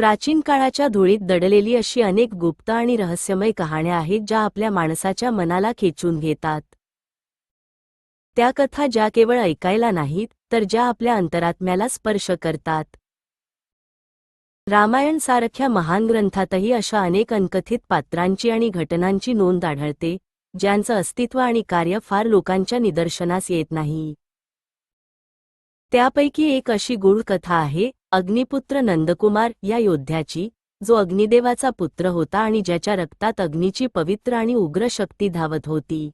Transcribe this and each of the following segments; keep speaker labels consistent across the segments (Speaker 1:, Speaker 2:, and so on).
Speaker 1: प्राचीन काळाच्या धुळीत दडलेली अशी अनेक गुप्त आणि रहस्यमय कहाण्या आहेत ज्या आपल्या माणसाच्या मनाला खेचून घेतात. त्या कथा ज्या केवळ ऐकायला नाहीत तर ज्या आपल्या अंतरात्म्याला स्पर्श करतात. रामायण सारख्या महान ग्रंथातही अशा अनेक अनकथित पात्रांची आणि घटनांची नोंद आढळते ज्यांचं अस्तित्व आणि कार्य फार लोकांच्या निदर्शनास येत नाही. त्यापैकी एक अशी गूढ कथा आहे अग्निपुत्र नंदकुमार या योद्ध्याची जो अग्निदेवाचा पुत्र होता आणि ज्याच्या रक्तात अग्नीची पवित्र आणि उग्र शक्ती धावत होती.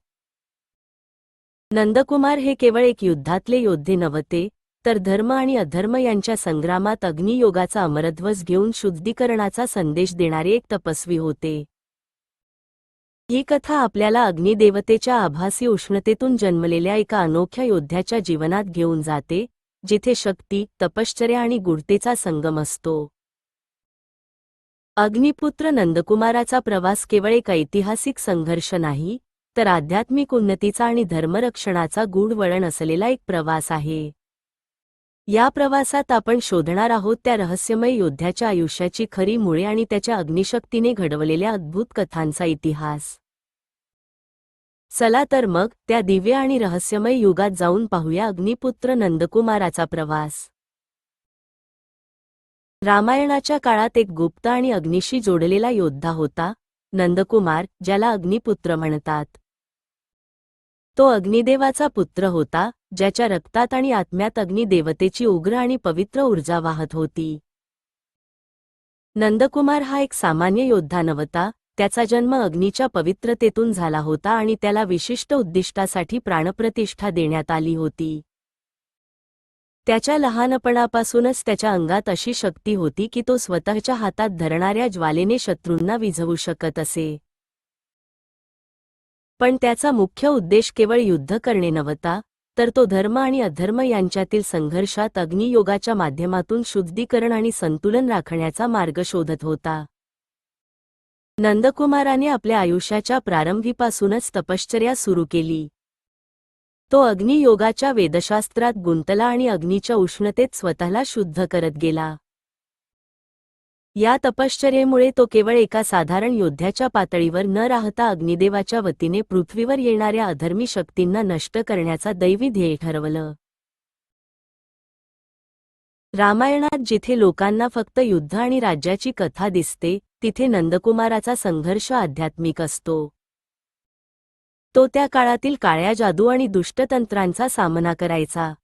Speaker 1: नंदकुमार हे केवळ एक युद्धातले योद्धे नव्हते तर धर्म आणि अधर्म यांच्या संग्रामात अग्नियोगाचा अमरध्वज घेऊन शुद्धीकरणाचा संदेश देणारे एक तपस्वी होते. ही कथा आपल्याला अग्निदेवतेच्या आभासी उष्णतेतून जन्मलेल्या एका अनोख्या योद्ध्याच्या जीवनात घेऊन जाते जिथे शक्ती तपश्चर्या आणि गुढतेचा संगम असतो. अग्निपुत्र नंदकुमाराचा प्रवास केवळ एक ऐतिहासिक संघर्ष नाही तर आध्यात्मिक उन्नतीचा आणि धर्मरक्षणाचा गूढ वळण असलेला एक प्रवास आहे. या प्रवासात आपण शोधणार आहोत त्या रहस्यमय योद्ध्याच्या आयुष्याची खरी मुळे आणि त्याच्या अग्निशक्तीने घडवलेल्या अद्भुत कथांचा इतिहास. चला तर मग त्या दिव्य आणि रहस्यमय युगात जाऊन पाहूया अग्निपुत्र नंदकुमाराचा प्रवास. रामायणाच्या काळात एक गुप्त आणि अग्निशी जोडलेला योद्धा होता नंदकुमार ज्याला अग्निपुत्र म्हणतात. तो अग्निदेवाचा पुत्र होता ज्याच्या रक्तात आणि आत्म्यात अग्निदेवतेची उग्र आणि पवित्र ऊर्जा वाहत होती. नंदकुमार हा एक सामान्य योद्धा नव्हता त्याचा जन्म अग्नीच्या पवित्रतेतून झाला होता आणि त्याला विशिष्ट उद्दिष्टासाठी प्राणप्रतिष्ठा देण्यात आली होती. त्याच्या लहानपणापासूनच त्याच्या अंगात अशी शक्ती होती की तो स्वतःच्या हातात धरणाऱ्या ज्वालेने शत्रूंना विझवू शकत असे. पण त्याचा मुख्य उद्देश केवळ युद्ध करणे नव्हता तर तो धर्म आणि अधर्म यांच्यातील संघर्षात अग्नियोगाच्या माध्यमातून शुद्धीकरण आणि संतुलन राखण्याचा मार्ग शोधत होता. नंदकुमाराने आपल्या आयुष्याच्या प्रारंभीपासूनच तपश्चर्या सुरू केली. तो अग्नियोगाच्या वेदशास्त्रात गुंतला आणि अग्नीच्या उष्णतेत स्वतःला शुद्ध करत गेला. या तपश्चर्येमुळे तो केवळ एका साधारण योद्ध्याच्या पातळीवर न राहता अग्निदेवाच्या वतीने पृथ्वीवर येणाऱ्या अधर्मी शक्तींना नष्ट करण्याचा दैवी ध्येय ठरवलं. रामायणात जिथे लोकांना फक्त युद्ध आणि राज्याची कथा दिसते तिथे नंदकुमाराचा संघर्ष आध्यात्मिक असतो. तो त्या काळातील काळ्या जादू आणि दुष्टतंत्रांचा सामना करायचा.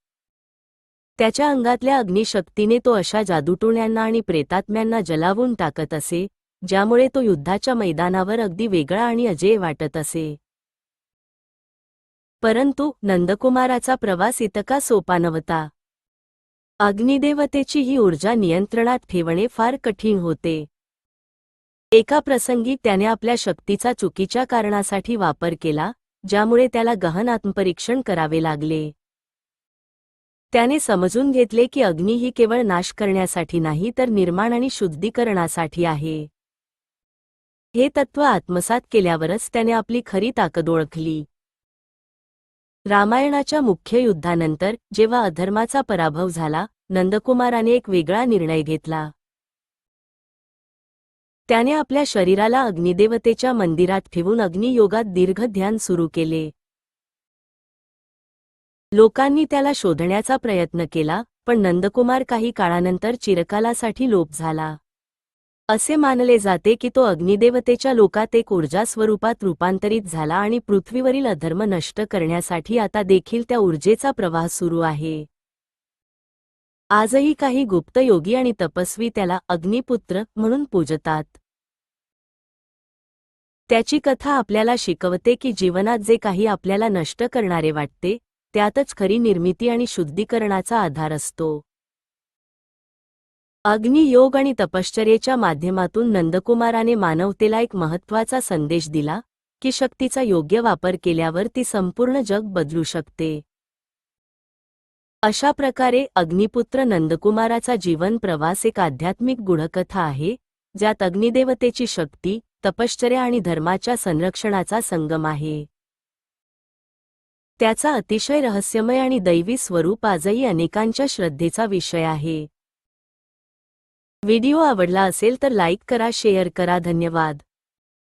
Speaker 1: त्याच्या अंगातल्या अग्निशक्तीने तो अशा जादूटोण्यांना आणि प्रेतात्म्यांना जलावून टाकत असे ज्यामुळे तो युद्धाच्या मैदानावर अगदी वेगळा आणि अजेय वाटत असे. परंतु नंदकुमाराचा प्रवास इतका सोपा नव्हता. अग्निदेवतेची ही ऊर्जा नियंत्रणात ठेवणे फार कठीण होते. एका प्रसंगी त्याने आपल्या शक्तीचा चुकीच्या कारणासाठी वापर केला ज्यामुळे त्याला गहन आत्मपरीक्षण करावे लागले. त्याने समजून घेतले की अग्नी ही केवळ नाश करण्यासाठी नाही तर निर्माण आणि शुद्धीकरणासाठी आहे. हे तत्त्व आत्मसात केल्यावरच त्याने आपली खरी ताकद ओळखली. रामायणाच्या मुख्य युद्धानंतर जेव्हा अधर्माचा पराभव झाला नंदकुमाराने एक वेगळा निर्णय घेतला. त्याने आपल्या शरीराला अग्निदेवतेच्या मंदिरात ठेवून अग्नियोगात दीर्घ ध्यान सुरू केले. लोकांनी त्याला शोधण्याचा प्रयत्न केला पण नंदकुमार काही काळानंतर चिरकालासाठी लोप झाला. असे मानले जाते की तो अग्निदेवतेच्या लोकात एक ऊर्जा स्वरूपात रूपांतरित झाला आणि पृथ्वीवरील अधर्म नष्ट करण्यासाठी आता देखील त्या ऊर्जेचा प्रवाह सुरू आहे. आजही काही गुप्त योगी आणि तपस्वी त्याला अग्निपुत्र म्हणून पूजतात. त्याची कथा आपल्याला शिकवते की जीवनात जे काही आपल्याला नष्ट करणारे वाटते त्यातच खरी निर्मिती आणि शुद्धीकरणाचा आधार असतो. अग्नियोग आणि तपश्चर्येच्या माध्यमातून नंदकुमाराने मानवतेला एक महत्त्वाचा संदेश दिला की शक्तीचा योग्य वापर केल्यावर ती संपूर्ण जग बदलू शकते. अशा प्रकारे अग्निपुत्र नंदकुमाराचा जीवन प्रवास एक आध्यात्मिक गुढकथा आहे ज्यात अग्निदेवतेची शक्ती तपश्चर्या आणि धर्माच्या संरक्षणाचा संगम आहे. त्याचा अतिशय रहस्यमय आणि दैवी स्वरूप आजही अनेकांच्या श्रद्धेचा विषय आहे. व्हिडिओ आवडला असेल तर लाईक करा शेअर करा. धन्यवाद.